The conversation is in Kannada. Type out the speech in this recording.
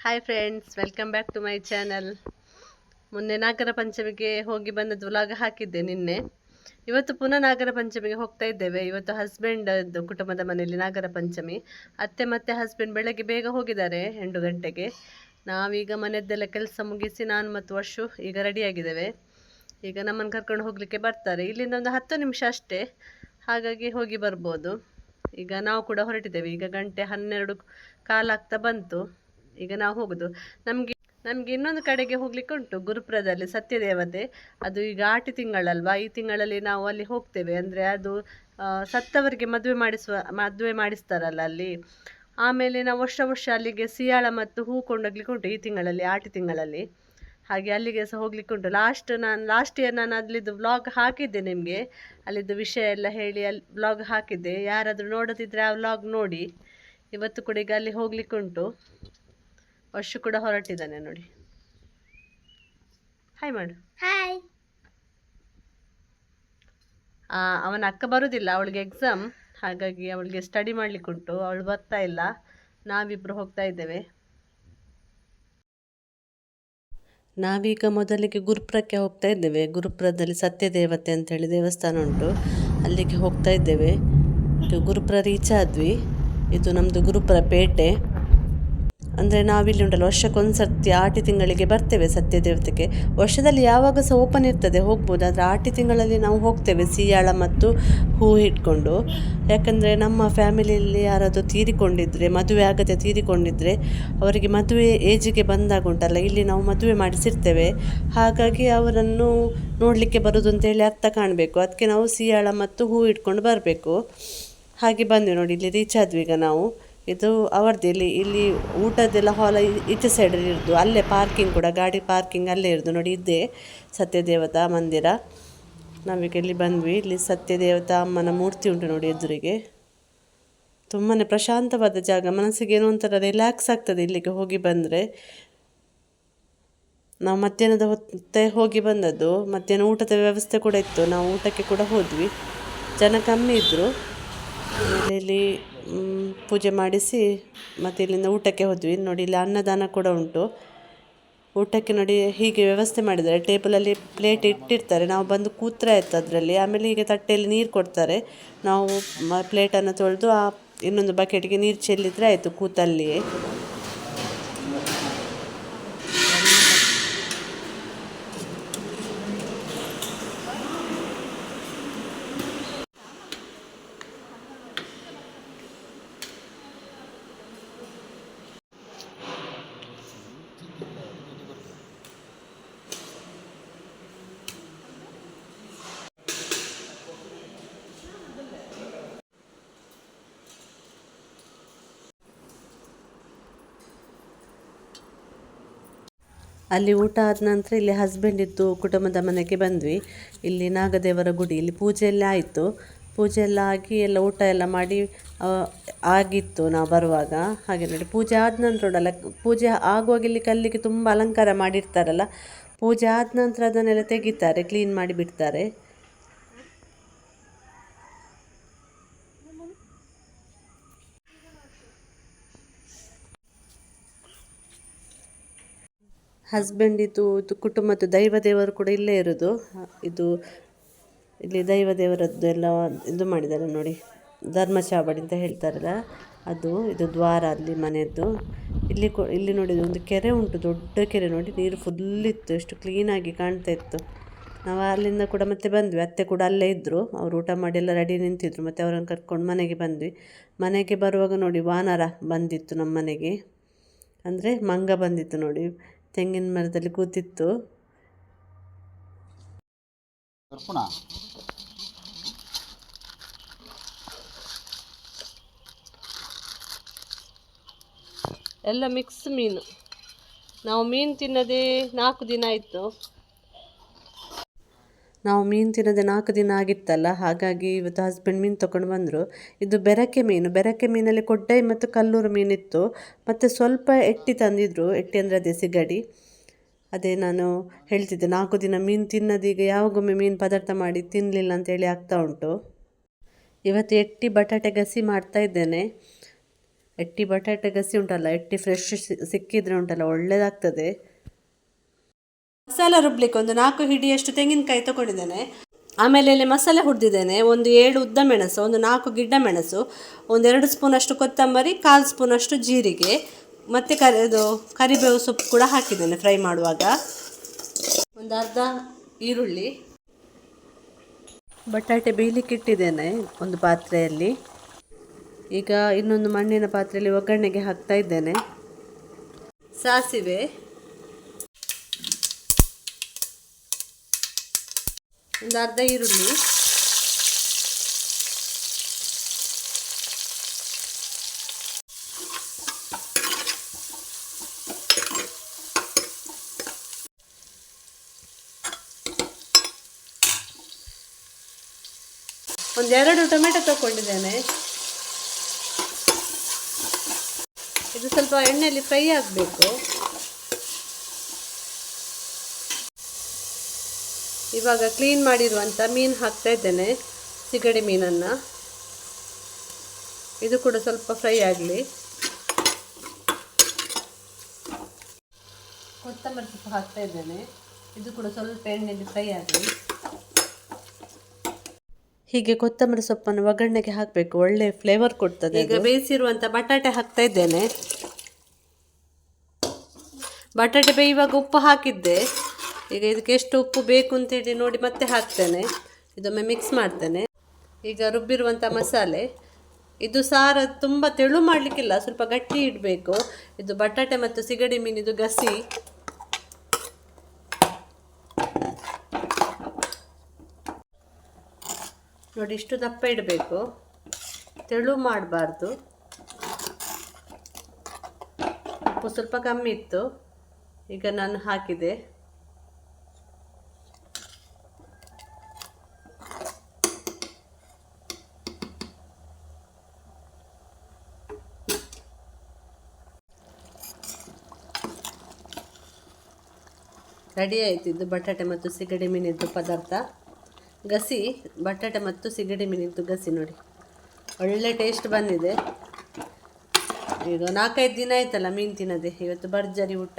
Hi friends welcome back to my channel ಮೊನ್ನೆ ನಾಗರ ಪಂಚಮಿಗೆ ಹೋಗಿ ಬಂದದ್ದು ವ್ಲಾಗ್ ಹಾಕಿದ್ದೆ ನಿನ್ನೆ. ಇವತ್ತು ಪುನಃ ನಾಗರ ಪಂಚಮಿಗೆ ಹೋಗ್ತಾ ಇದ್ದೇವೆ. ಇವತ್ತು ಹಸ್ಬೆಂಡ್ ಕುಟುಂಬದ ಮನೆಯಲ್ಲಿ ನಾಗರ ಪಂಚಮಿ. ಅತ್ತೆ ಮತ್ತೆ ಹಸ್ಬೆಂಡ್ ಬೆಳಗ್ಗೆ ಬೇಗ ಹೋಗಿದ್ದಾರೆ ಎಂಟು ಗಂಟೆಗೆ. ನಾವೀಗ ಮನೆಯದ್ದೆಲ್ಲ ಕೆಲಸ ಮುಗಿಸಿ ನಾನು ಮತ್ತು ವರ್ಷು ಈಗ ರೆಡಿಯಾಗಿದ್ದೇವೆ ಈಗ ನಮ್ಮನ್ನು ಕರ್ಕೊಂಡು ಹೋಗಲಿಕ್ಕೆ ಬರ್ತಾರೆ. ಇಲ್ಲಿಂದ ಒಂದು ಹತ್ತು ನಿಮಿಷ ಅಷ್ಟೇ. ಹಾಗಾಗಿ ಹೋಗಿ ಬರ್ಬೋದು. ಈಗ ನಾವು ಕೂಡ ಹೊರಟಿದ್ದೇವೆ. ಈಗ ಗಂಟೆ ಹನ್ನೆರಡು ಕಾಲಾಗ್ತಾ ಬಂತು. ಈಗ ನಾವು ಹೋಗುದು. ನಮಗೆ ನಮಗೆ ಇನ್ನೊಂದು ಕಡೆಗೆ ಹೋಗ್ಲಿಕ್ಕೆ ಉಂಟು, ಗುರುಪುರದಲ್ಲಿ ಸತ್ಯದೇವತೆ. ಅದು ಈಗ ಆಟಿ ತಿಂಗಳಲ್ವಾ? ಈ ತಿಂಗಳಲ್ಲಿ ನಾವು ಅಲ್ಲಿ ಹೋಗ್ತೇವೆ. ಅಂದರೆ ಅದು ಸತ್ತವರಿಗೆ ಮದುವೆ ಮಾಡಿಸುವ, ಮದುವೆ ಮಾಡಿಸ್ತಾರಲ್ಲ ಅಲ್ಲಿ. ಆಮೇಲೆ ನಾವು ವರ್ಷ ವರ್ಷ ಅಲ್ಲಿಗೆ ಸಿಯಾಳ ಮತ್ತು ಹೂ ಕೊಂಡೋಗ್ಲಿಕ್ಕೆ ಉಂಟು ಈ ತಿಂಗಳಲ್ಲಿ, ಆಟಿ ತಿಂಗಳಲ್ಲಿ. ಹಾಗೆ ಅಲ್ಲಿಗೆ ಸಹ ಹೋಗ್ಲಿಕ್ಕೆ ಉಂಟು. ಲಾಸ್ಟ್ ನಾನು ಲಾಸ್ಟ್ ಇಯರ್ ನಾನು ಅಲ್ಲಿದ್ದು ವ್ಲಾಗ್ ಹಾಕಿದ್ದೆ ನಿಮಗೆ. ಅಲ್ಲಿದ್ದು ವಿಷಯ ಎಲ್ಲ ಹೇಳಿ ಅಲ್ಲಿ ವ್ಲಾಗ್ ಹಾಕಿದ್ದೆ. ಯಾರಾದರೂ ನೋಡೋದಿದ್ರೆ ಆ ವ್ಲಾಗ್ ನೋಡಿ. ಇವತ್ತು ಕೂಡ ಈಗ ಅಲ್ಲಿ ಹೋಗ್ಲಿಕ್ಕೆ ಉಂಟು. ವರ್ಷ ಕೂಡ ಹೊರಟಿದ್ದಾನೆ ನೋಡಿ. ಹಾಯ್ ಮಾಡು. ಹಾಯ್ ಆ, ಅವನ ಅಕ್ಕ ಬರುವುದಿಲ್ಲ ಅವಳಿಗೆ ಎಕ್ಸಾಮ್ ಹಾಗಾಗಿ ಅವಳಿಗೆ ಸ್ಟಡಿ ಮಾಡ್ಲಿಕ್ಕೆ ಉಂಟು. ಅವಳು ಬರ್ತಾ ಇಲ್ಲ. ನಾವಿಬ್ರು ಹೋಗ್ತಾ ಇದ್ದೇವೆ. ನಾವೀಗ ಮೊದಲಿಗೆ ಗುರುಪುರಕ್ಕೆ ಹೋಗ್ತಾ ಇದ್ದೇವೆ. ಗುರುಪುರದಲ್ಲಿ ಸತ್ಯದೇವತೆ ಅಂತ ಹೇಳಿ ದೇವಸ್ಥಾನ ಉಂಟು. ಅಲ್ಲಿಗೆ ಹೋಗ್ತಾ ಇದ್ದೇವೆ. ಇದು ಗುರುಪುರ ರೀಚ್ ಆದ್ವಿ. ಇದು ನಮ್ಮದು ಗುರುಪುರ ಪೇಟೆ. ಅಂದರೆ ನಾವಿಲ್ಲಿ ಉಂಟಲ್ಲ, ವರ್ಷಕ್ಕೊಂದು ಸರ್ತಿ ಆಟಿ ತಿಂಗಳಿಗೆ ಬರ್ತೇವೆ ಸತ್ಯದೇವತೆಗೆ. ವರ್ಷದಲ್ಲಿ ಯಾವಾಗ ಸಹ ಓಪನ್ ಇರ್ತದೆ ಹೋಗ್ಬೋದು, ಆದರೆ ಆಟಿ ತಿಂಗಳಲ್ಲಿ ನಾವು ಹೋಗ್ತೇವೆ ಸೀಯಾಳ ಮತ್ತು ಹೂ ಇಟ್ಕೊಂಡು ಯಾಕಂದರೆ ನಮ್ಮ ಫ್ಯಾಮಿಲಿಯಲ್ಲಿ ಯಾರಾದರೂ ತೀರಿಕೊಂಡಿದ್ದರೆ ಮದುವೆ ಆಗದೆ ತೀರಿಕೊಂಡಿದ್ದರೆ ಅವರಿಗೆ ಮದುವೆ ಏಜಿಗೆ ಬಂದಾಗ ಉಂಟಲ್ಲ, ಇಲ್ಲಿ ನಾವು ಮದುವೆ ಮಾಡಿಸಿರ್ತೇವೆ. ಹಾಗಾಗಿ ಅವರನ್ನು ನೋಡಲಿಕ್ಕೆ ಬರೋದು ಅಂತೇಳಿ ಅರ್ಥ ಕಾಣಬೇಕು. ಅದಕ್ಕೆ ನಾವು ಸೀಯಾಳ ಮತ್ತು ಹೂ ಇಟ್ಕೊಂಡು ಬರಬೇಕು. ಹಾಗೆ ಬಂದ್ವಿ ನೋಡಿ, ಇಲ್ಲಿ ರೀಚ್ ಆದ್ವಿ ಈಗ ನಾವು. ಇದು ಅವರದ್ದು ಇಲ್ಲಿ ಇಲ್ಲಿ ಊಟದ್ದೆಲ್ಲ ಹಾಲ್ ಈಚೆ ಸೈಡಲ್ಲಿ ಇರೋದು. ಅಲ್ಲೇ ಪಾರ್ಕಿಂಗ್ ಕೂಡ, ಗಾಡಿ ಪಾರ್ಕಿಂಗ್ ಅಲ್ಲೇ ಇರೋದು. ನೋಡಿ ಇದ್ದೇ ಸತ್ಯದೇವತಾ ಮಂದಿರ. ನಾವೀಗ ಇಲ್ಲಿ ಬಂದ್ವಿ. ಇಲ್ಲಿ ಸತ್ಯದೇವತಾ ಅಮ್ಮನ ಮೂರ್ತಿ ಉಂಟು ನೋಡಿ ಎದುರಿಗೆ. ತುಂಬಾ ಪ್ರಶಾಂತವಾದ ಜಾಗ. ಮನಸ್ಸಿಗೆ ಏನೋ ಒಂಥರ ರಿಲ್ಯಾಕ್ಸ್ ಆಗ್ತದೆ ಇಲ್ಲಿಗೆ ಹೋಗಿ ಬಂದರೆ. ನಾವು ಮಧ್ಯಾಹ್ನದ ಹೊತ್ತೆ ಹೋಗಿ ಬಂದದ್ದು. ಮಧ್ಯಾಹ್ನ ಊಟದ ವ್ಯವಸ್ಥೆ ಕೂಡ ಇತ್ತು. ನಾವು ಊಟಕ್ಕೆ ಕೂಡ ಹೋದ್ವಿ. ಜನ ಕಮ್ಮಿ ಇದ್ದರು ಆಮೇಲೆ ಇಲ್ಲಿ ಪೂಜೆ ಮಾಡಿಸಿ ಮತ್ತು ಇಲ್ಲಿಂದ ಊಟಕ್ಕೆ ಹೋದ್ವಿ. ನೋಡಿ, ಇಲ್ಲಿ ಅನ್ನದಾನ ಕೂಡ ಉಂಟು. ಊಟಕ್ಕೆ ನೋಡಿ ಹೀಗೆ ವ್ಯವಸ್ಥೆ ಮಾಡಿದ್ದಾರೆ. ಟೇಬಲಲ್ಲಿ ಪ್ಲೇಟ್ ಇಟ್ಟಿರ್ತಾರೆ. ನಾವು ಬಂದು ಕೂತ್ರೆ ಆಯ್ತು ಅದರಲ್ಲಿ. ಆಮೇಲೆ ಹೀಗೆ ತಟ್ಟೆಯಲ್ಲಿ ನೀರು ಕೊಡ್ತಾರೆ. ನಾವು ಪ್ಲೇಟನ್ನು ತೊಳೆದು ಆ ಇನ್ನೊಂದು ಬಕೆಟ್ಗೆ ನೀರು ಚೆಲ್ಲಿದ್ರೆ ಆಯಿತು ಕೂತಲ್ಲಿಯೇ. ಅಲ್ಲಿ ಊಟ ಆದ ನಂತರ ಇಲ್ಲಿ ಹಸ್ಬೆಂಡ್ ಇದ್ದು ಕುಟುಂಬದ ಮನೆಗೆ ಬಂದ್ವಿ. ಇಲ್ಲಿ ನಾಗದೇವರ ಗುಡಿ, ಇಲ್ಲಿ ಪೂಜೆ ಎಲ್ಲ ಆಯಿತು. ಪೂಜೆ ಎಲ್ಲ ಆಗಿ ಎಲ್ಲ ಊಟ ಎಲ್ಲ ಮಾಡಿ ಆಗಿತ್ತು ನಾವು ಬರುವಾಗ. ಹಾಗೆ ನೋಡಿ, ಪೂಜೆ ಆದ ನಂತರ ಉಂಟಲ್ಲ ಪೂಜೆ ಆಗುವಾಗ ಇಲ್ಲಿ ಕಲ್ಲಿಗೆ ತುಂಬ ಅಲಂಕಾರ ಮಾಡಿರ್ತಾರಲ್ಲ, ಪೂಜೆ ಆದ ನಂತರ ಅದನ್ನೆಲ್ಲ ತೆಗಿತಾರೆ ಕ್ಲೀನ್ ಮಾಡಿ ಬಿಡ್ತಾರೆ. ಹಸ್ಬೆಂಡ್ ಇದು ಕುಟುಂಬದ್ದು ದೈವ ದೇವರು ಕೂಡ ಇಲ್ಲೇ ಇರೋದು. ಇದು ಇಲ್ಲಿ ದೈವ ದೇವರದ್ದು ಎಲ್ಲ ಇದು ಮಾಡಿದ್ದಾರೆ ನೋಡಿ. ಧರ್ಮ ಚಾವಡಿ ಅಂತ ಹೇಳ್ತಾರಲ್ಲ, ಅದು, ಇದು ದ್ವಾರ ಅಲ್ಲಿ ಮನೆಯದ್ದು. ಇಲ್ಲಿ ಕೊ, ಇಲ್ಲಿ ನೋಡಿ ಒಂದು ಕೆರೆ ಉಂಟು, ದೊಡ್ಡ ಕೆರೆ ನೋಡಿ. ನೀರು ಫುಲ್ ಇತ್ತು, ಎಷ್ಟು ಕ್ಲೀನಾಗಿ ಕಾಣ್ತಾ ಇತ್ತು. ನಾವು ಅಲ್ಲಿಂದ ಕೂಡ ಮತ್ತೆ ಬಂದ್ವಿ. ಅತ್ತೆ ಕೂಡ ಅಲ್ಲೇ ಇದ್ದರು ಅವ್ರು ಊಟ ಮಾಡಿ ಎಲ್ಲ ರೆಡಿ ನಿಂತಿದ್ರು. ಮತ್ತು ಅವರನ್ನು ಕರ್ಕೊಂಡು ಮನೆಗೆ ಬಂದ್ವಿ. ಮನೆಗೆ ಬರುವಾಗ ನೋಡಿ ವಾನರ ಬಂದಿತ್ತು ನಮ್ಮ ಮನೆಗೆ. ಅಂದರೆ ಮಂಗ ಬಂದಿತ್ತು ನೋಡಿ. ತೆಂಗಿನ ಮರದಲ್ಲಿ ಕೂತಿತ್ತು. ಎಲ್ಲ ಮಿಕ್ಸ್ ಮೀನು. ನಾವು ಮೀನು ತಿನ್ನದೇ ನಾಲ್ಕು ದಿನ ಆಯಿತು. ನಾವು ಮೀನು ತಿನ್ನದೆ ನಾಲ್ಕು ದಿನ ಆಗಿತ್ತಲ್ಲ, ಹಾಗಾಗಿ ಇವತ್ತು ಹಸ್ಬೆಂಡ್ ಮೀನು ತೊಗೊಂಡು ಬಂದರು. ಇದು ಬೆರಕೆ ಮೀನು. ಬೆರಕೆ ಮೀನಲ್ಲಿ ಕೊಡ್ಡೈ ಮತ್ತು ಕಲ್ಲೂರು ಮೀನಿತ್ತು ಮತ್ತು ಸ್ವಲ್ಪ ಎಟ್ಟಿ ತಂದಿದ್ರು. ಎಟ್ಟಿ ಅಂದರೆ ಅದೇ ಸಿಗಡಿ. ಅದೇ ನಾನು ಹೇಳ್ತಿದ್ದೆ, ನಾಲ್ಕು ದಿನ ಮೀನು ತಿನ್ನೋದೀಗ ಯಾವಾಗೊಮ್ಮೆ ಮೀನು ಪದಾರ್ಥ ಮಾಡಿ ತಿನ್ನಲಿಲ್ಲ ಅಂತೇಳಿ ಆಗ್ತಾ ಉಂಟು. ಇವತ್ತು ಎಟ್ಟಿ ಬಟಾಟೆ ಗಸಿ ಮಾಡ್ತಾ ಇದ್ದೇನೆ. ಎಟ್ಟಿ ಬಟಾಟೆ ಗಸಿ ಉಂಟಲ್ಲ, ಎಟ್ಟಿ ಫ್ರೆಶ್ ಸಿಕ್ಕಿದ್ರೆ ಉಂಟಲ್ಲ, ಒಳ್ಳೇದಾಗ್ತದೆ. ಮಸಾಲ ರುಬ್ಲಿಕ್ಕೆ ಒಂದು ನಾಲ್ಕು ಹಿಡಿಯಷ್ಟು ತೆಂಗಿನಕಾಯಿ ತಗೊಂಡಿದ್ದೇನೆ. ಆಮೇಲೆ ಇಲ್ಲಿ ಮಸಾಲೆ ಹುರಿದಿದ್ದೇನೆ. ಒಂದು ಏಳು ಉದ್ದ ಮೆಣಸು, ಒಂದು ನಾಲ್ಕು ಗಿಡ್ಡ ಮೆಣಸು ಒಂದೆರಡು ಸ್ಪೂನಷ್ಟು ಕೊತ್ತಂಬರಿ, ಕಾಲು ಸ್ಪೂನಷ್ಟು ಜೀರಿಗೆ, ಮತ್ತು ಕರಿ ಇದು ಕರಿಬೇವು ಸೊಪ್ಪು ಕೂಡ ಹಾಕಿದ್ದೇನೆ ಫ್ರೈ ಮಾಡುವಾಗ. ಒಂದು ಅರ್ಧ ಈರುಳ್ಳಿ, ಬಟಾಟೆ ಬೇಯಲಿಕ್ಕೆ ಇಟ್ಟಿದ್ದೇನೆ ಒಂದು ಪಾತ್ರೆಯಲ್ಲಿ. ಈಗ ಇನ್ನೊಂದು ಮಣ್ಣಿನ ಪಾತ್ರೆಯಲ್ಲಿ ಒಗ್ಗರಣೆಗೆ ಹಾಕ್ತಾ ಇದ್ದೇನೆ. ಸಾಸಿವೆ ಒಂದು ಅರ್ಧ ಈರುಳ್ಳಿ. ಒಂದೆರಡು ಟೊಮೆಟೊ ತಗೊಂಡಿದ್ದೇನೆ. ಇದು ಸ್ವಲ್ಪ ಎಣ್ಣೆಯಲ್ಲಿ ಫ್ರೈ ಆಗಬೇಕು. ಇವಾಗ ಕ್ಲೀನ್ ಮಾಡಿರುವಂಥ ಮೀನು ಹಾಕ್ತಾ ಇದ್ದೇನೆ ಸಿಗಡಿ ಮೀನನ್ನು. ಇದು ಕೂಡ ಸ್ವಲ್ಪ ಫ್ರೈ ಆಗಲಿ. ಕೊತ್ತಂಬರಿ ಸೊಪ್ಪು ಹಾಕ್ತಾ ಇದ್ದೇನೆ ಇದು ಕೂಡ ಸ್ವಲ್ಪ ಎಣ್ಣೆಯಲ್ಲಿ ಫ್ರೈ ಆಗಲಿ. ಹೀಗೆ ಕೊತ್ತಂಬರಿ ಸೊಪ್ಪನ್ನು ಒಗ್ಗರಣೆಗೆ ಹಾಕಬೇಕು ಒಳ್ಳೆ ಫ್ಲೇವರ್ ಕೊಡ್ತದೆ ಈಗ ಬೇಯಿಸಿರುವಂಥ ಬಟಾಟೆ ಹಾಕ್ತಾ ಇದ್ದೇನೆ. ಬಟಾಟೆ ಬೇಯುವಾಗ ಉಪ್ಪು ಹಾಕಿದ್ದೆ. ಈಗ ಇದಕ್ಕೆ ಎಷ್ಟು ಉಪ್ಪು ಬೇಕು ಅಂತೇಳಿ ನೋಡಿ ಮತ್ತೆ ಹಾಕ್ತೇನೆ. ಇದೊಮ್ಮೆ ಮಿಕ್ಸ್ ಮಾಡ್ತೇನೆ. ಈಗ ರುಬ್ಬಿರುವಂಥ ಮಸಾಲೆ. ಇದು ಸಾರ ತುಂಬ ತೆಳು ಮಾಡಲಿಕ್ಕಿಲ್ಲ, ಸ್ವಲ್ಪ ಗಟ್ಟಿ ಇಡಬೇಕು. ಇದು ಬಟಾಟೆ ಮತ್ತು ಸಿಗಡಿ ಮೀನಿದು ಗಸಿ. ನೋಡಿ ಇಷ್ಟು ದಪ್ಪ ಇಡಬೇಕು. ತೆಳು ಮಾಡಬಾರ್ದು. ಉಪ್ಪು ಸ್ವಲ್ಪ ಕಮ್ಮಿ ಇತ್ತು. ಈಗ ನಾನು ಹಾಕಿದೆ. ರೆಡಿ ಆಯಿತು ಇದು ಬಟಾಟೆ ಮತ್ತು ಸಿಗಡಿ ಮೀನಿದ್ದು ಪದಾರ್ಥ. ಗಸಿ, ಬಟಾಟೆ ಮತ್ತು ಸಿಗಡಿ ಮೀನಿದ್ದು ಗಸಿ ನೋಡಿ. ಒಳ್ಳೆ ಟೇಸ್ಟ್ ಬಂದಿದೆ. ಈಗ ನಾಲ್ಕೈದು ದಿನ ಆಯ್ತಲ್ಲ ಮೀನು ತಿನ್ನದೆ. ಇವತ್ತು ಭರ್ಜರಿ ಊಟ.